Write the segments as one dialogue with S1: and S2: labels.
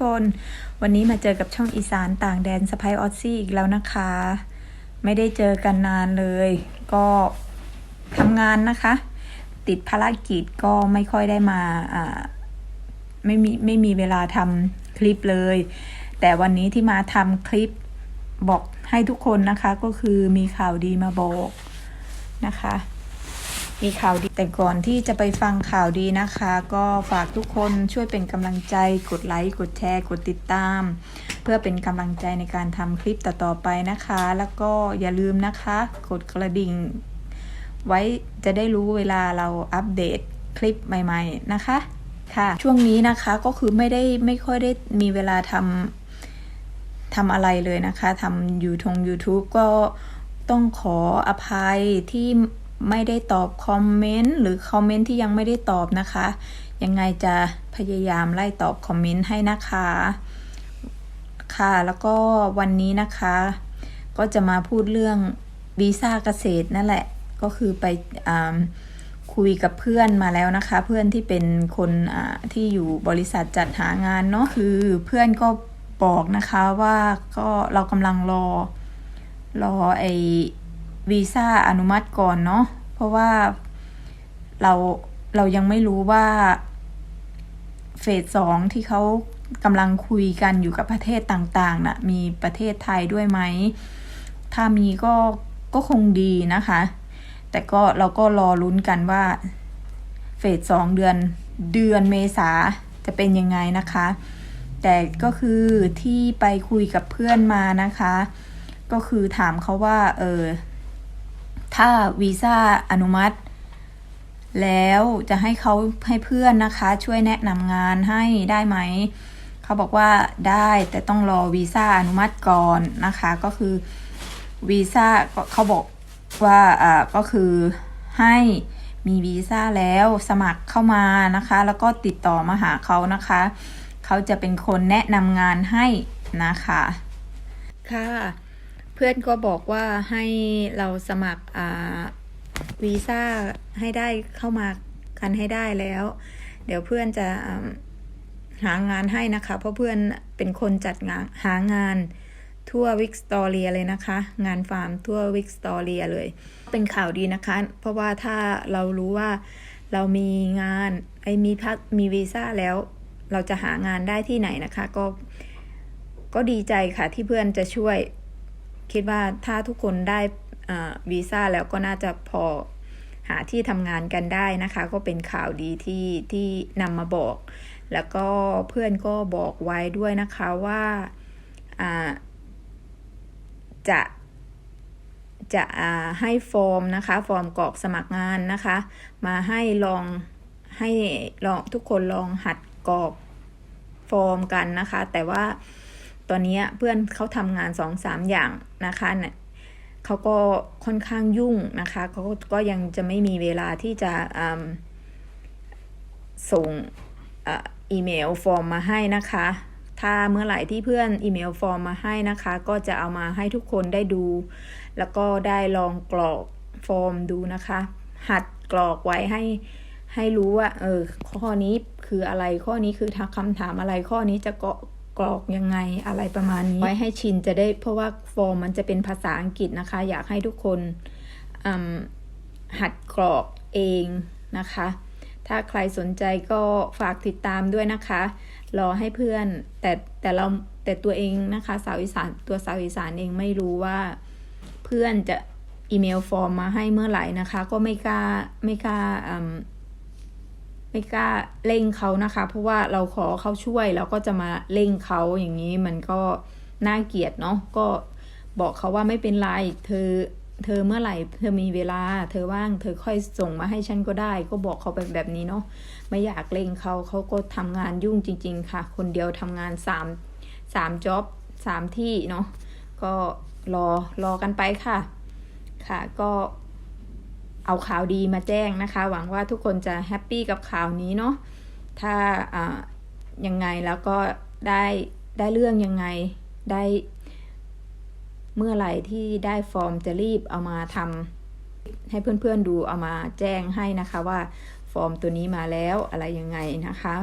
S1: คน วันนี้มาเจอกับช่องอีสานต่างแดนสไปออซี่อีกแล้วนะคะ ไม่ได้เจอกันนานเลย ก็ทำงานนะคะ ติดภารกิจก็ไม่ค่อยได้มาอ่าไม่มีไม่มีเวลาทำคลิปเลย แต่วันนี้ที่มาทำคลิปบอกให้ทุกคนนะคะ ก็คือมีข่าวดีมาบอกนะคะ มีข่าวดีแต่ก่อนที่จะไปฟังข่าวดีนะคะ ก็ฝากทุกคนช่วยเป็นกำลังใจ กดไลค์ กดแชร์ กดติดตาม เพื่อเป็นกำลังใจในการทำคลิปต่อๆไปนะคะ แล้วก็อย่าลืมนะคะ กดกระดิ่ง ไว้จะได้รู้เวลาเราอัปเดตคลิปใหม่ ๆนะคะค่ะ ช่วงนี้นะคะก็คือไม่ได้ไม่ค่อยได้มีเวลาทำทำอะไรเลยนะคะทำยูทง YouTube ก็ต้องขออภัยที่ ไม่ได้ตอบคอมเมนต์หรือคอมเมนต์ที่ยังไม่ได้ตอบนะคะ ยังไงจะพยายามไล่ตอบคอมเมนต์ให้นะคะ ค่ะแล้วก็วันนี้นะคะ ก็จะมาพูดเรื่องวีซ่าเกษตรนั่นแหละ ก็คือไปคุยกับเพื่อนมาแล้วนะคะ เพื่อนที่เป็นคนที่อยู่บริษัทจัดหางานเนาะคือเพื่อนก็บอกนะคะว่าก็เรากำลังรอรอไอ วีซ่าอนุมัติก่อนเนาะเพราะว่าเราเรายังไม่รู้ว่าเฟสสองที่เขากำลังคุยกันอยู่กับประเทศต่างๆนะ่ะมีประเทศไทยด้วยไหม ถ้ามีก็ก็คงดีนะคะ แต่ก็เราก็รอลุ้นกันว่าเฟสสองเดือนเดือนเมษาจะเป็นยังไงนะคะ แต่ก็คือที่ไปคุยกับเพื่อนมานะคะ ก็คือถามเขาว่า เออ ถ้าวีซ่าอนุมัติ แล้วจะให้เขาให้เพื่อนนะคะ ช่วยแนะนำงานให้ได้ไหม เขาบอกว่าได้แต่ต้องรอวีซ่าอนุมัติก่อนนะคะ ก็คือวีซ่าเขาบอกว่าอ่าก็คือให้มีวีซ่าแล้วสมัครเข้ามานะคะ แล้วก็ติดต่อมาหาเขานะคะ เขาจะเป็นคนแนะนำงานให้นะคะ ค่ะ เพื่อนก็บอกว่าให้เราสมัครวีซ่าให้ได้เข้ามากันให้ได้แล้ว เดี๋ยวเพื่อนจะหางานให้นะคะ เพราะเพื่อนเป็นคนจัดงานหางานทั่ววิกตอเรียเลยนะคะ งานฟาร์มทั่ววิกตอเรียเลย เป็นข่าวดีนะคะ เพราะว่าถ้าเรารู้ว่าเรามีงานไอ้มีพักมีวีซ่าแล้ว เราจะหางานได้ที่ไหนนะคะ ก็ก็ดีใจค่ะที่เพื่อนจะช่วย คิดว่าถ้าทุกคนได้วีซ่าแล้วก็น่าจะพอหาที่ทำงานกันได้นะคะ ก็เป็นข่าวดีที่ที่นำมาบอก แล้วก็เพื่อนก็บอกไว้ด้วยนะคะว่าจะจะให้ฟอร์มนะคะ ฟอร์มกรอกสมัครงานนะคะ มาให้ลองให้ลองทุกคนลองหัดกรอกฟอร์มกันนะคะ แต่ว่า ตอนนี้เพื่อนเขาทำงานสองสามอย่างนะคะเนี่ยเขาก็ค่อนข้างยุ่งนะคะเขาก็ยังจะไม่มีเวลาที่จะส่งอีเมลฟอร์มมาให้นะคะ ถ้าเมื่อไหร่ที่เพื่อนอีเมลฟอร์มมาให้นะคะ ก็จะเอามาให้ทุกคนได้ดู แล้วก็ได้ลองกรอกฟอร์มดูนะคะ หัดกรอกไว้ให้ให้รู้ว่าเออข้อนี้คืออะไรข้อนี้คือทักคำถามอะไรข้อนี้จะเกาะ กรอกยังไงอะไรประมาณนี้ ไว้ให้ชินจะได้เพราะว่าฟอร์มมันจะเป็นภาษาอังกฤษนะคะ อยากให้ทุกคนหัดกรอกเองนะคะ ถ้าใครสนใจก็ฝากติดตามด้วยนะคะ รอให้เพื่อนแต่แต่เราแต่ตัวเองนะคะ สาวอีสานตัวสาวอีสานเองไม่รู้ว่าเพื่อนจะอีเมลฟอร์มมาให้เมื่อไหร่นะคะ ก็ไม่กล้าไม่กล้า ไม่กล้าเร่งเขานะคะ เพราะว่าเราขอเขาช่วยแล้วก็จะมาเร่งเขาอย่างนี้มันก็น่าเกลียดเนาะก็บอกเขาว่าไม่เป็นไรเธอเธอเมื่อไหร่เธอมีเวลา เธอว่างเธอค่อยส่งมาให้ฉันก็ได้ ก็บอกเขาไปแบบนี้เนาะไม่อยากเร่งเขาเขาก็ทำงานยุ่งจริง ๆ ค่ะ คนเดียวทำงานสามสามจ็อบสามที่เนาะก็รอรอกันไปค่ะ ค่ะก็ เอาข่าวดีมาแจ้งนะคะ หวังว่าทุกคนจะแฮปปี้กับข่าวนี้เนาะถ้าอ่ายังไงแล้วก็ได้ได้เรื่องยังไงได้ เมื่อไหร่ที่ได้ฟอร์มจะรีบเอามาทำให้เพื่อนๆดูเอามาแจ้งให้นะคะว่าฟอร์มตัวนี้มาแล้วอะไรยังไงนะคะ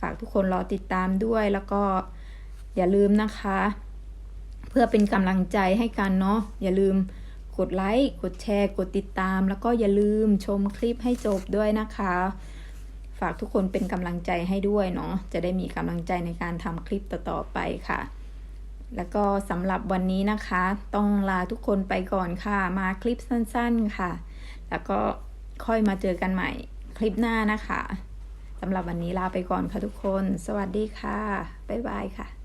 S1: ฝากทุกคนรอติดตามด้วยแล้วก็อย่าลืมนะคะ เพื่อเป็นกำลังใจให้กันเนาะอย่าลืม กดไลค์ กดแชร์ กดติดตาม แล้วก็อย่าลืมชมคลิปให้จบด้วยนะคะ ฝากทุกคนเป็นกำลังใจให้ด้วยเนาะ จะได้มีกำลังใจในการทำคลิปต่อๆไปค่ะ แล้วก็สำหรับวันนี้นะคะ ต้องลาทุกคนไปก่อนค่ะ มาคลิปสั้นๆค่ะ แล้วก็ค่อยมาเจอกันใหม่คลิปหน้านะคะสำหรับวันนี้ลาไปก่อนค่ะทุกคน สวัสดีค่ะ บ๊ายบายค่ะ